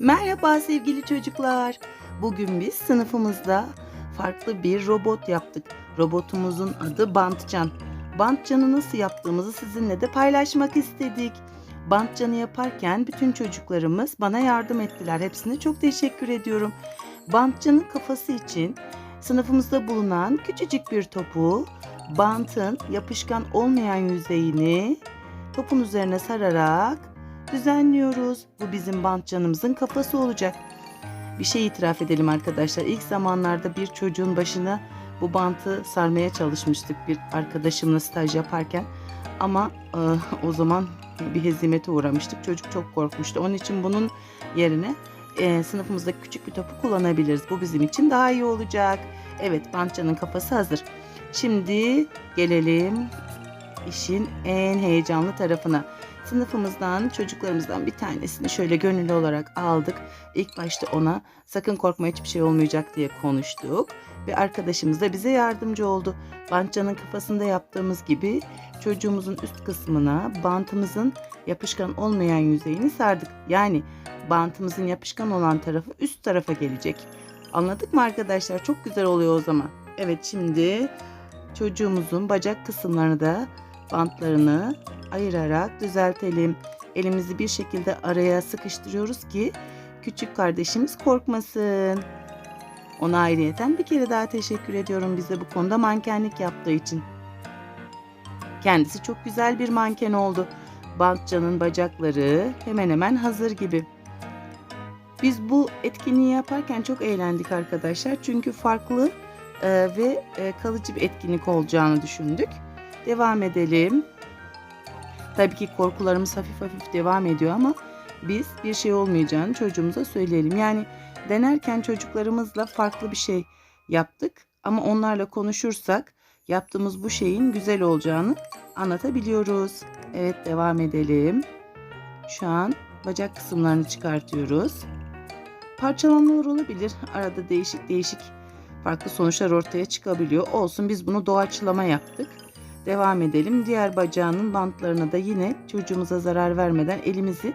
Merhaba sevgili çocuklar. Bugün biz sınıfımızda farklı bir robot yaptık. Robotumuzun adı Bantcan. Bantcan'ı nasıl yaptığımızı sizinle de paylaşmak istedik. Bantcan'ı yaparken bütün çocuklarımız bana yardım ettiler. Hepsine çok teşekkür ediyorum. Bantcan'ın kafası için sınıfımızda bulunan küçücük bir topu bantın yapışkan olmayan yüzeyini topun üzerine sararak düzenliyoruz. Bu bizim bantcanımızın kafası olacak. Bir şey itiraf edelim arkadaşlar. İlk zamanlarda bir çocuğun başına bu bantı sarmaya çalışmıştık bir arkadaşımla staj yaparken. Ama e, o zaman bir hezimete uğramıştık. Çocuk çok korkmuştu. Onun için bunun yerine e, sınıfımızda küçük bir topu kullanabiliriz. Bu bizim için daha iyi olacak. Evet bantcanın kafası hazır. Şimdi gelelim işin en heyecanlı tarafına. Sınıfımızdan çocuklarımızdan bir tanesini şöyle gönüllü olarak aldık. İlk başta ona sakın korkma hiçbir şey olmayacak diye konuştuk. Ve arkadaşımız da bize yardımcı oldu. Bantcanın kafasında yaptığımız gibi çocuğumuzun üst kısmına bantımızın yapışkan olmayan yüzeyini sardık. Yani bantımızın yapışkan olan tarafı üst tarafa gelecek. Anladık mı arkadaşlar? Çok güzel oluyor o zaman. Evet şimdi çocuğumuzun bacak kısımlarını da bantlarını ayırarak düzeltelim. Elimizi bir şekilde araya sıkıştırıyoruz ki küçük kardeşimiz korkmasın. Ona ayrıyeten bir kere daha teşekkür ediyorum bize bu konuda mankenlik yaptığı için. Kendisi çok güzel bir manken oldu. Bantcanın bacakları hemen hemen hazır gibi. Biz bu etkinliği yaparken çok eğlendik arkadaşlar. Çünkü farklı e, ve e, kalıcı bir etkinlik olacağını düşündük. Devam edelim. Tabii ki korkularımız hafif hafif devam ediyor ama biz bir şey olmayacağını çocuğumuza söyleyelim. Yani denerken çocuklarımızla farklı bir şey yaptık ama onlarla konuşursak yaptığımız bu şeyin güzel olacağını anlatabiliyoruz. Evet devam edelim. Şu an bacak kısımlarını çıkartıyoruz. Parçalanmalar olabilir. Arada değişik değişik farklı sonuçlar ortaya çıkabiliyor. Olsun biz bunu doğaçlama yaptık. Devam edelim. Diğer bacağının bantlarına da yine çocuğumuza zarar vermeden elimizi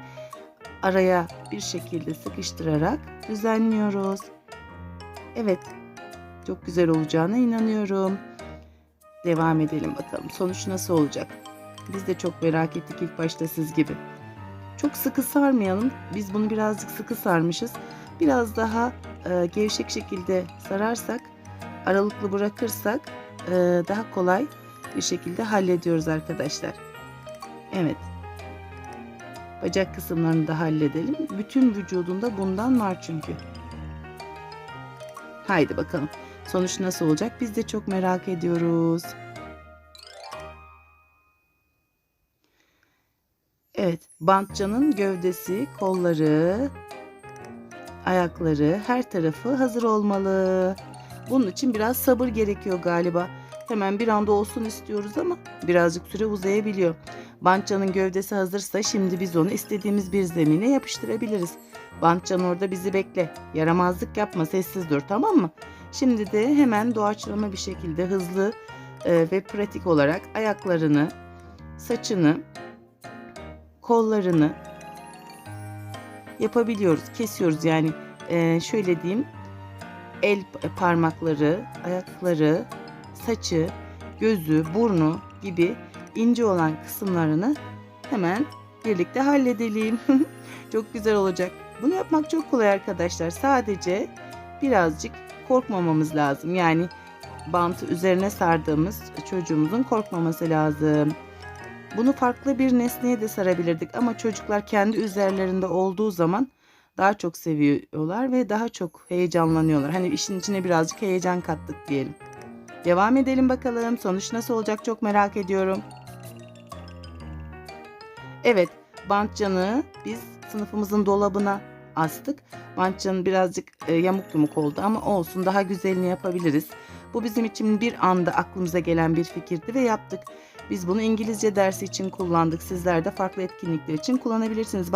araya bir şekilde sıkıştırarak düzenliyoruz. Evet. Çok güzel olacağına inanıyorum. Devam edelim bakalım. Sonuç nasıl olacak? Biz de çok merak ettik ilk başta siz gibi. Çok sıkı sarmayalım. Biz bunu birazcık sıkı sarmışız. Biraz daha e, gevşek şekilde sararsak, aralıklı bırakırsak e, daha kolay bir şekilde hallediyoruz arkadaşlar. Evet. Bacak kısımlarını da halledelim. Bütün vücudunda bundan var çünkü. Haydi bakalım. Sonuç nasıl olacak? Biz de çok merak ediyoruz. Evet, bantcanın gövdesi, kolları, ayakları, her tarafı hazır olmalı. Bunun için biraz sabır gerekiyor galiba. Hemen bir anda olsun istiyoruz ama birazcık süre uzayabiliyor. Bantcanın gövdesi hazırsa şimdi biz onu istediğimiz bir zemine yapıştırabiliriz. Bantcan orada bizi bekle. Yaramazlık yapma, sessiz dur tamam mı? Şimdi de hemen doğaçlama bir şekilde hızlı e, ve pratik olarak ayaklarını, saçını, kollarını yapabiliyoruz. Kesiyoruz yani e, şöyle diyeyim. El parmakları, ayakları, saçı, gözü, burnu gibi ince olan kısımlarını hemen birlikte halledelim. çok güzel olacak. Bunu yapmak çok kolay arkadaşlar. Sadece birazcık korkmamamız lazım. Yani bantı üzerine sardığımız çocuğumuzun korkmaması lazım. Bunu farklı bir nesneye de sarabilirdik ama çocuklar kendi üzerlerinde olduğu zaman daha çok seviyorlar ve daha çok heyecanlanıyorlar. Hani işin içine birazcık heyecan kattık diyelim. Devam edelim bakalım. Sonuç nasıl olacak çok merak ediyorum. Evet, bantcanı biz sınıfımızın dolabına astık. Bantcanı birazcık e, yamuk yumuk oldu ama olsun daha güzelini yapabiliriz. Bu bizim için bir anda aklımıza gelen bir fikirdi ve yaptık. Biz bunu İngilizce dersi için kullandık. Sizler de farklı etkinlikler için kullanabilirsiniz.